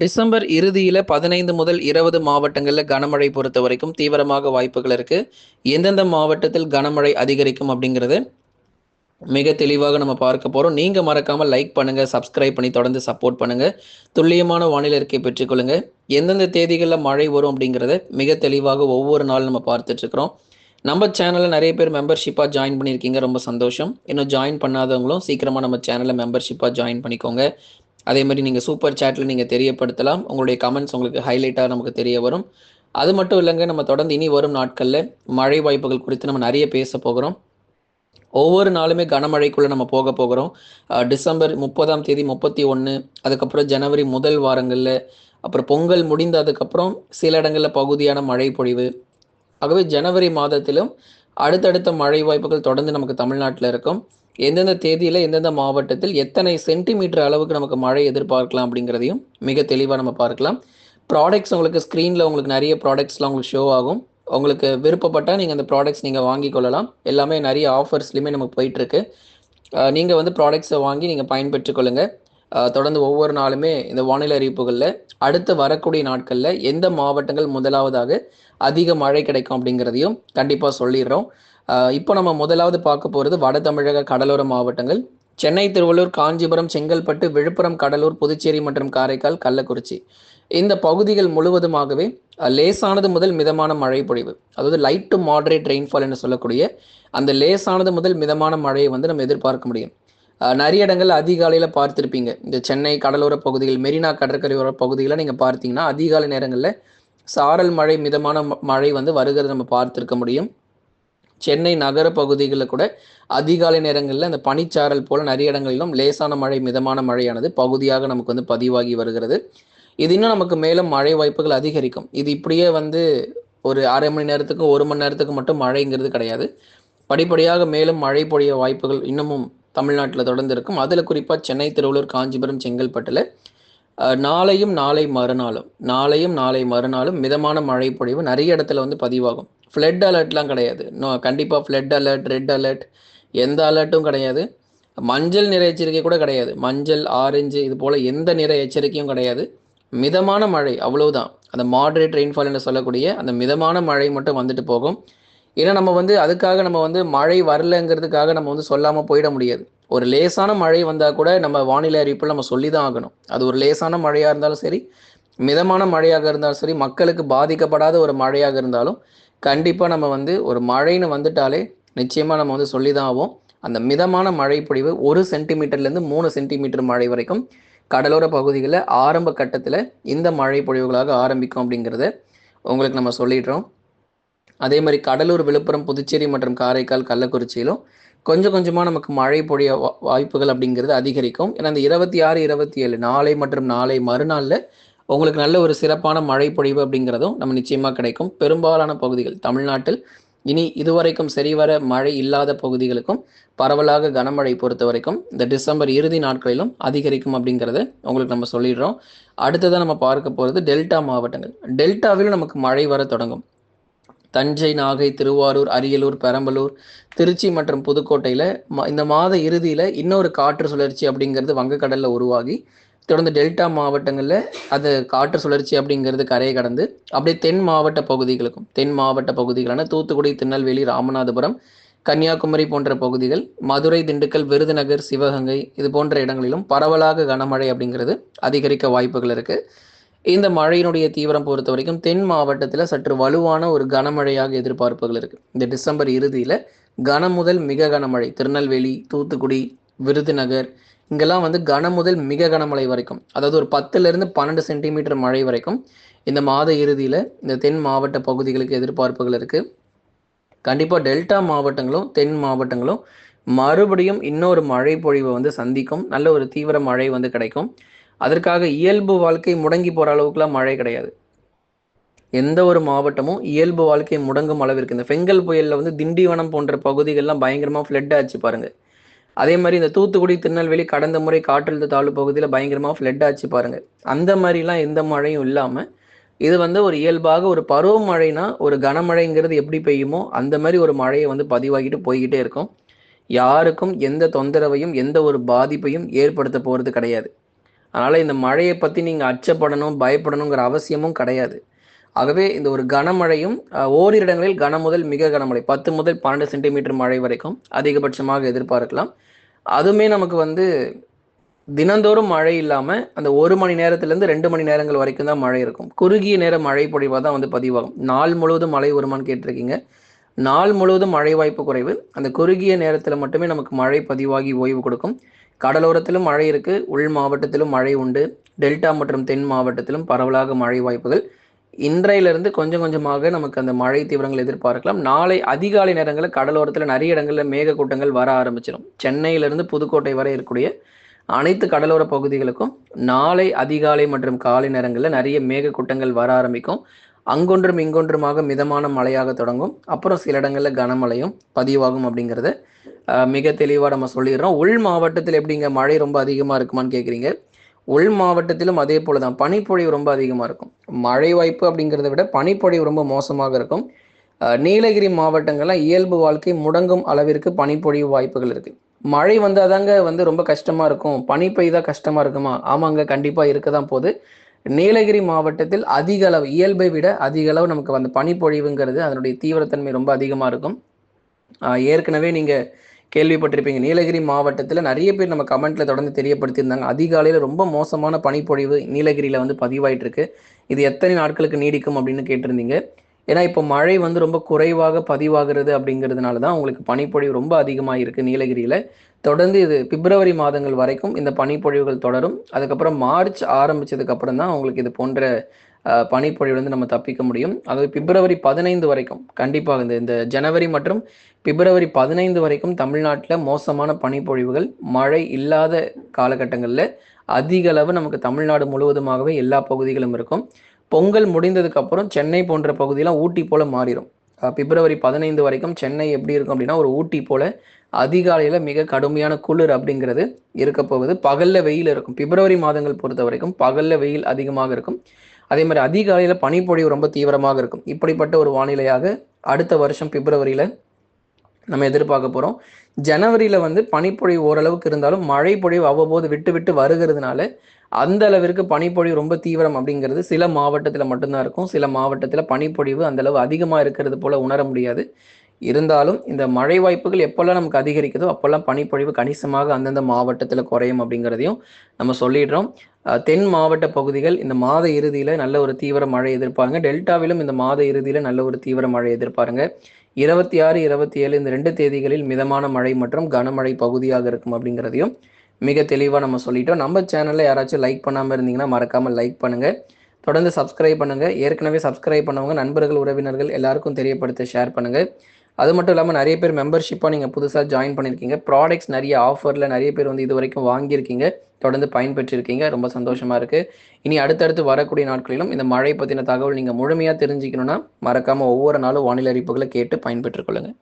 December இறுதியில் பதினைந்து முதல் இருபது மாவட்டங்களில் கனமழை பொறுத்த வரைக்கும் தீவிரமாக வாய்ப்புகள் இருக்கு. எந்தெந்த மாவட்டத்தில் கனமழை அதிகரிக்கும் அப்படிங்கிறது மிக தெளிவாக நம்ம பார்க்க போறோம். நீங்க மறக்காம லைக் பண்ணுங்க, சப்ஸ்கிரைப் பண்ணி தொடர்ந்து சப்போர்ட் பண்ணுங்க. துல்லியமான வானிலை இருக்கை பெற்றுக்கொள்ளுங்க. எந்தெந்த தேதிகளில் மழை வரும் அப்படிங்கிறத மிக தெளிவாக ஒவ்வொரு நாளும் நம்ம பார்த்துட்டு இருக்கிறோம். நம்ம சேனலில் நிறைய பேர் மெம்பர்ஷிப்பாக ஜாயின் பண்ணியிருக்கீங்க. ரொம்ப சந்தோஷம். இன்னும் ஜாயின் பண்ணாதவங்களும் சீக்கிரமாக நம்ம சேனலில் மெம்பர்ஷிப்பாக ஜாயின் பண்ணிக்கோங்க. அதே மாதிரி நீங்கள் சூப்பர் சேட்டில் நீங்கள் தெரியப்படுத்தலாம். உங்களுடைய கமெண்ட்ஸ் உங்களுக்கு ஹைலைட்டாக நமக்கு தெரிய வரும். அது மட்டும் இல்லங்க, நம்ம தொடர்ந்து இனி வரும் நாட்களில் மழை வாய்ப்புகள் குறித்து நம்ம நிறைய பேச போகிறோம். ஒவ்வொரு நாளுமே கனமழைக்குள்ளே நம்ம போக போகிறோம். டிசம்பர் 30ஆம் தேதி 31 அதுக்கப்புறம் ஜனவரி முதல் வாரங்களில் அப்புறம் பொங்கல் முடிந்த அதுக்கப்புறம் சில இடங்களில் பகுதியான மழை பொழிவு. ஆகவே ஜனவரி மாதத்திலும் அடுத்தடுத்த மழை வாய்ப்புகள் தொடர்ந்து நமக்கு தமிழ்நாட்டில் இருக்கும். எந்தெந்த தேதியில் எந்தெந்த மாவட்டத்தில் எத்தனை சென்டிமீட்டர் அளவுக்கு நமக்கு மழை எதிர்பார்க்கலாம் அப்படிங்கிறதையும் மிக தெளிவாக நம்ம பார்க்கலாம். ப்ராடக்ட்ஸ் உங்களுக்கு ஸ்க்ரீனில் உங்களுக்கு நிறைய ப்ராடக்ட்ஸ்லாம் உங்களுக்கு ஷோ ஆகும். உங்களுக்கு விருப்பப்பட்டால் நீங்கள் அந்த ப்ராடக்ட்ஸ் நீங்கள் வாங்கி கொள்ளலாம். எல்லாமே நிறைய ஆஃபர்ஸ்லையுமே நமக்கு போயிட்டுருக்கு. நீங்கள் வந்து ப்ராடக்ட்ஸை வாங்கி நீங்கள் பயன்பெற்றுக்கொள்ளுங்க தொடர்ந்து ஒவ்வொரு நாளுமே இந்த வானிலை அறிவிப்புகளில் அடுத்து வரக்கூடிய நாட்களில் எந்த மாவட்டங்கள் முதலாவதாக அதிக மழை கிடைக்கும் அப்படிங்கிறதையும் கண்டிப்பாக சொல்லிடுறோம். இப்போ நம்ம முதலாவது பார்க்க போகிறது வட தமிழக கடலோர மாவட்டங்கள். சென்னை, திருவள்ளூர், காஞ்சிபுரம், செங்கல்பட்டு, விழுப்புரம், கடலூர், புதுச்சேரி மற்றும் காரைக்கால், கள்ளக்குறிச்சி. இந்த பகுதிகள் முழுவதுமாகவே லேசானது முதல் மிதமான மழை பொழிவு. அதாவது லைட் டு மாடரேட் ரெயின்ஃபால் என்று சொல்லக்கூடிய அந்த லேசானது முதல் மிதமான மழையை வந்து நம்ம எதிர்பார்க்க முடியும். நிறைய இடங்கள் அதிகாலையில் பார்த்துருப்பீங்க இந்த சென்னை கடலோர பகுதிகள், மெரினா கடற்கரையோர பகுதிகள நீங்கள் பார்த்தீங்கன்னா, அதிகாலை நேரங்களில் சாரல் மழை, மிதமான ம மழை வந்து வருகிறத நம்ம பார்த்துருக்க முடியும். சென்னை நகர பகுதிகளில் கூட அதிகாலை நேரங்களில் அந்த பனிச்சாரல் போல நிறைய இடங்களிலும் லேசான மழை, மிதமான மழையானது பகுதியாக நமக்கு வந்து பதிவாகி வருகிறது. இது இன்னும் நமக்கு மேலும் மழை வாய்ப்புகள் அதிகரிக்கும். இது இப்படியே வந்து ஒரு அரை மணி நேரத்துக்கு, ஒரு மணி நேரத்துக்கு மட்டும் மழைங்கிறது கிடையாது. படிப்படியாக மேலும் மழை பொழிய வாய்ப்புகள் இன்னமும் தமிழ்நாட்டில் தொடர்ந்து இருக்கும். அதில் குறிப்பாக சென்னை, திருவள்ளூர், காஞ்சிபுரம், செங்கல்பட்டில் நாளையும், நாளை மறுநாளும் நாளையும், நாளை மறுநாளும் மிதமான மழை பொழிவு நிறைய இடத்துல வந்து பதிவாகும். ஃப்ளட் அலர்ட்லாம் கிடையாது. இன்னும் கண்டிப்பாக ஃப்ளட் அலர்ட், ரெட் அலர்ட் எந்த அலர்ட்டும் கிடையாது. மஞ்சள் நிற எச்சரிக்கை கூட கிடையாது. மஞ்சள், ஆரஞ்சு இது போல் எந்த நிற எச்சரிக்கையும் கிடையாது. மிதமான மழை அவ்வளவுதான். அந்த மாடரேட் ரெயின்ஃபால் என்று சொல்லக்கூடிய அந்த மிதமான மழை மட்டும் வந்துட்டு போகும். ஏன்னா நம்ம வந்து அதுக்காக நம்ம வந்து மழை வரலங்கிறதுக்காக நம்ம வந்து சொல்லாமல் போயிட முடியாது. ஒரு லேசான மழை வந்தால் கூட நம்ம வானிலை அறிவிப்பில் நம்ம சொல்லி தான் ஆகணும். அது ஒரு லேசான மழையாக இருந்தாலும் சரி, மிதமான மழையாக இருந்தாலும் சரி, மக்களுக்கு பாதிக்கப்படாத ஒரு மழையாக இருந்தாலும், கண்டிப்பாக நம்ம வந்து ஒரு மழைன்னு வந்துட்டாலே நிச்சயமாக நம்ம வந்து சொல்லி தான் ஆகும் அந்த மிதமான மழை பொழிவு ஒரு சென்டிமீட்டர்லேருந்து மூணு சென்டிமீட்டர் மழை வரைக்கும் கடலோர பகுதிகளில் ஆரம்ப கட்டத்தில் இந்த மழை பொழிவுகளாக ஆரம்பிக்கும் அப்படிங்கிறத உங்களுக்கு நம்ம சொல்லிடுறோம். அதே மாதிரி கடலூர், விழுப்புரம், புதுச்சேரி மற்றும் காரைக்கால், கள்ளக்குறிச்சியிலும் கொஞ்சம் கொஞ்சமாக நமக்கு மழை பொழிய வா வாய்ப்புகள் அப்படிங்கிறது அதிகரிக்கும். ஏன்னா இந்த 26, 27 நாளை மற்றும் நாளை மறுநாளில் உங்களுக்கு நல்ல ஒரு சிறப்பான மழை பொழிவு அப்படிங்கிறதும் நம்ம நிச்சயமாக கிடைக்கும். பெரும்பாலான பகுதிகள் தமிழ்நாட்டில் இனி இதுவரைக்கும் சரிவர மழை இல்லாத பகுதிகளுக்கும் பரவலாக கனமழை பொறுத்த வரைக்கும் இந்த டிசம்பர் இறுதி நாட்களிலும் அதிகரிக்கும் அப்படிங்கிறத உங்களுக்கு நம்ம சொல்லிடுறோம். அடுத்ததாக நம்ம பார்க்க போகிறது டெல்டா மாவட்டங்கள். டெல்டாவிலும் நமக்கு மழை வர தொடங்கும். தஞ்சை, நாகை, திருவாரூர், அரியலூர், பெரம்பலூர், திருச்சி மற்றும் புதுக்கோட்டையில் ம இந்த மாத இறுதியில் இன்னொரு காற்று சுழற்சி அப்படிங்கிறது வங்கக்கடலில் உருவாகி, தொடர்ந்து டெல்டா மாவட்டங்களில் அது காற்று சுழற்சி அப்படிங்கிறது கரையை கடந்து அப்படியே தென் மாவட்ட பகுதிகளுக்கும் தென் மாவட்ட பகுதிகளான தூத்துக்குடி, திருநெல்வேலி, ராமநாதபுரம், கன்னியாகுமரி போன்ற பகுதிகள், மதுரை, திண்டுக்கல், விருதுநகர், சிவகங்கை இது போன்ற இடங்களிலும் பரவலாக கனமழை அப்படிங்கிறது அதிகரிக்க வாய்ப்புகள் இருக்கு. இந்த மழையினுடைய தீவிரம் பொறுத்த வரைக்கும் தென் மாவட்டத்தில் சற்று வலுவான ஒரு கனமழையாக எதிர்பார்ப்புகள் இருக்கு. இந்த டிசம்பர் இறுதியில் கனம் முதல் மிக கனமழை திருநெல்வேலி, தூத்துக்குடி, விருதுநகர் இங்கெல்லாம் வந்து கன முதல் மிக கனமழை வரைக்கும் அதாவது ஒரு 10லிருந்து 12 சென்டிமீட்டர் மழை வரைக்கும் இந்த மாத இறுதியில் இந்த தென் மாவட்ட பகுதிகளுக்கு எதிர்பார்ப்புகள் இருக்குது கண்டிப்பாக டெல்டா மாவட்டங்களும், தென் மாவட்டங்களும் மறுபடியும் இன்னொரு மழை பொழிவை வந்து சந்திக்கும். நல்ல ஒரு தீவிர மழை வந்து கிடைக்கும். அதற்காக இயல்பு வாழ்க்கை முடங்கி போகிற அளவுக்குலாம் மழை கிடையாது. எந்த ஒரு மாவட்டமும் இயல்பு வாழ்க்கை முடங்கும் அளவிற்கு இந்த பெங்கல் புயலில் வந்து திண்டிவனம் போன்ற பகுதிகள்லாம் பயங்கரமாக ஃப்ளட் ஆச்சு பாருங்கள் அதே மாதிரி இந்த தூத்துக்குடி, திருநெல்வேலி கடந்த முறை காற்றழுத்த தாழ்வு பகுதியில் பயங்கரமாக ஃப்ளட் ஆச்சு பாருங்க. அந்த மாதிரிலாம் எந்த மழையும் இல்லாமல் இது வந்து ஒரு இயல்பாக ஒரு பருவமழைனா ஒரு கனமழைங்கிறது எப்படி பெய்யுமோ, அந்த மாதிரி ஒரு மழையை வந்து பதிவாகிட்டு போய்கிட்டே இருக்கும். யாருக்கும் எந்த தொந்தரவையும், எந்த ஒரு பாதிப்பையும் ஏற்படுத்த போகிறது கிடையாது. அதனால் இந்த மழையை பற்றி நீங்கள் அச்சப்படணும் பயப்படணுங்கிற அவசியமும் கிடையாது ஆகவே இந்த ஒரு கனமழையும் ஓரிரு இடங்களில் கன முதல் மிக கனமழை பத்து முதல் பன்னெண்டு சென்டிமீட்டர் மழை வரைக்கும் அதிகபட்சமாக எதிர்பார்க்கலாம். அதுவுமே நமக்கு வந்து தினந்தோறும் மழை இல்லாமல் அந்த ஒரு மணி நேரத்துலேருந்து ரெண்டு மணி நேரங்கள் வரைக்கும் தான் மழை இருக்கும். குறுகிய நேர மழை பொழிவாக தான் வந்து பதிவாகும். நாள் முழுவதும் மழை வருமானு கேட்டிருக்கீங்க. நாள் முழுவதும் மழை வாய்ப்பு குறைவு. அந்த குறுகிய நேரத்தில் மட்டுமே நமக்கு மழை பதிவாகி ஓய்வு கொடுக்கும். கடலோரத்திலும் மழை இருக்குது உள் மாவட்டத்திலும் மழை உண்டு. டெல்டா மற்றும் தென் மாவட்டத்திலும் பரவலாக மழை வாய்ப்புகள். இன்றையிலிருந்து கொஞ்சம் கொஞ்சமாக நமக்கு அந்த மழை தீவிரங்கள் எதிர்பார்க்கலாம். நாளை அதிகாலை நேரங்களில் கடலோரத்தில் நிறைய இடங்களில் மேகக்கூட்டங்கள் வர ஆரம்பிச்சிடும் சென்னையிலிருந்து புதுக்கோட்டை வரை இருக்கக்கூடிய அனைத்து கடலோர பகுதிகளுக்கும் நாளை அதிகாலை மற்றும் காலை நேரங்களில் நிறைய மேகக்கூட்டங்கள் வர ஆரம்பிக்கும். அங்கொன்றும் இங்கொன்றுமாக மிதமான மழையாக தொடங்கும். அப்புறம் சில இடங்களில் கனமழையும் பதிவாகும் அப்படிங்கிறத மிக தெளிவாக நம்ம சொல்லிடுறோம். உள் மாவட்டத்தில் எப்படிங்க மழை ரொம்ப அதிகமாக இருக்குமான்னு கேட்குறீங்க உள் மாவட்டத்திலும் அதே போல தான் பனிப்பொழிவு ரொம்ப அதிகமாக இருக்கும். மழை வாய்ப்பு அப்படிங்கிறத விட பனிப்பொழிவு ரொம்ப மோசமாக இருக்கும். நீலகிரி மாவட்டங்கள்லாம் இயல்பு வாழ்க்கை முடங்கும் அளவிற்கு பனிப்பொழிவு வாய்ப்புகள் இருக்குது மழை வந்தால் தாங்க வந்து ரொம்ப கஷ்டமாக இருக்கும். பனி பெய்தா கஷ்டமாக இருக்குமா? ஆமாங்க கண்டிப்பாக இருக்க தான் போது. நீலகிரி மாவட்டத்தில் அதிக அளவு இயல்பை விட அதிக அளவு நமக்கு வந்து பனிப்பொழிவுங்கிறது அதனுடைய தீவிரத்தன்மை ரொம்ப அதிகமாக இருக்கும். ஏற்கனவே நீங்கள் கேள்விப்பட்டிருப்பீங்க. நீலகிரி மாவட்டத்தில் நிறைய பேர் நம்ம கமெண்ட்ல தொடர்ந்து தெரியப்படுத்தியிருந்தாங்க. அதிகாலையில் ரொம்ப மோசமான பனிப்பொழிவு நீலகிரியில் வந்து பதிவாயிட்டு இருக்கு இது எத்தனை நாட்களுக்கு நீடிக்கும் அப்படின்னு கேட்டிருந்தீங்க. ஏன்னா இப்போ மழை வந்து ரொம்ப குறைவாக பதிவாகிறது அப்படிங்கிறதுனால தான் உங்களுக்கு பனிப்பொழிவு ரொம்ப அதிகமாக இருக்குது நீலகிரியில். தொடர்ந்து இது பிப்ரவரி மாதங்கள் வரைக்கும் இந்த பனிப்பொழிவுகள் தொடரும். அதுக்கப்புறம் மார்ச் ஆரம்பிச்சதுக்கு அப்புறம் தான் உங்களுக்கு இது போன்ற பனிப்பொழிவு வந்து நம்ம தப்பிக்க முடியும். அதாவது பிப்ரவரி பதினைந்து வரைக்கும் கண்டிப்பாக இந்த இந்த ஜனவரி மற்றும் பிப்ரவரி பதினைந்து வரைக்கும் தமிழ்நாட்டில் மோசமான பனிப்பொழிவுகள் மழை இல்லாத காலகட்டங்களில் அதிக அளவு நமக்கு தமிழ்நாடு முழுவதுமாகவே எல்லா பகுதிகளும் இருக்கும். பொங்கல் முடிந்ததுக்கு அப்புறம் சென்னை போன்ற பகுதியெல்லாம் ஊட்டி போல மாறிடும் பிப்ரவரி பதினைந்து வரைக்கும் சென்னை எப்படி இருக்கும் அப்படின்னா ஒரு ஊட்டி போல அதிகாலையில் மிக கடுமையான குளிர் அப்படிங்கிறது இருக்க போகுது பகலில் வெயில் இருக்கும். பிப்ரவரி மாதங்கள் பொறுத்த வரைக்கும் பகலில் வெயில் அதிகமாக இருக்கும். அதே மாதிரி அதிகாலையில் பனிப்பொழிவு ரொம்ப தீவிரமாக இருக்கும். இப்படிப்பட்ட ஒரு வானிலையாக அடுத்த வருஷம் பிப்ரவரியில் நம்ம எதிர்பார்க்க போகிறோம் ஜனவரியில் வந்து பனிப்பொழிவு ஓரளவுக்கு இருந்தாலும் மழை பொழிவு அவ்வப்போது விட்டு விட்டு வருகிறதுனால அந்த அளவிற்கு பனிப்பொழிவு ரொம்ப தீவிரம் அப்படிங்கிறது சில மாவட்டத்தில் மட்டும்தான் இருக்கும். சில மாவட்டத்தில் பனிப்பொழிவு அந்த அளவு அதிகமாக இருக்கிறது போல உணர முடியாது. இருந்தாலும் இந்த மழை வாய்ப்புகள் எப்போல்லாம் நமக்கு அதிகரிக்குதோ அப்போல்லாம் பனிப்பொழிவு கணிசமாக அந்தந்த மாவட்டத்தில் குறையும் அப்படிங்கிறதையும் நம்ம சொல்லிடுறோம். தென் மாவட்ட பகுதிகள் இந்த மாத இறுதியில் நல்ல ஒரு தீவிர மழை எதிர்ப்பாங்க டெல்டாவிலும் இந்த மாத இறுதியில் நல்ல ஒரு தீவிர மழை எதிர்ப்பாருங்க. இருபத்தி ஆறு இருபத்தி ஏழு இந்த ரெண்டு தேதிகளில் மிதமான மழை மற்றும் கனமழை பகுதியாக இருக்கும் அப்படிங்கிறதையும் மிக தெளிவாக நம்ம சொல்லிட்டோம். நம்ம சேனலில் யாராச்சும் லைக் பண்ணாமல் இருந்தீங்கன்னா மறக்காமல் லைக் பண்ணுங்கள் தொடர்ந்து சப்ஸ்கிரைப் பண்ணுங்கள் ஏற்கனவே சப்ஸ்கிரைப் பண்ணவங்க நண்பர்கள் உறவினர்கள் எல்லாருக்கும் தெரியப்படுத்த ஷேர் பண்ணுங்கள் அது மட்டும் இல்லாமல் நிறைய பேர் மெம்பர்ஷிப்பாக நீங்கள் புதுசாக ஜாயின் பண்ணியிருக்கீங்க ப்ராடக்ட்ஸ் நிறைய ஆஃபரில் நிறைய பேர் வந்து இது வரைக்கும் வாங்கியிருக்கீங்க. தொடர்ந்து பயன்பெற்றிருக்கீங்க. ரொம்ப சந்தோஷமாக இருக்குது இனி அடுத்தடுத்து வரக்கூடிய நாட்களிலும் இந்த மழை பற்றின தகவல் நீங்கள் முழுமையாக தெரிஞ்சுக்கணுன்னா மறக்காமல் ஒவ்வொரு நாளும் வானிலை அறிவிப்புகளை கேட்டு பயன்பெற்றுக்கொள்ளுங்கள்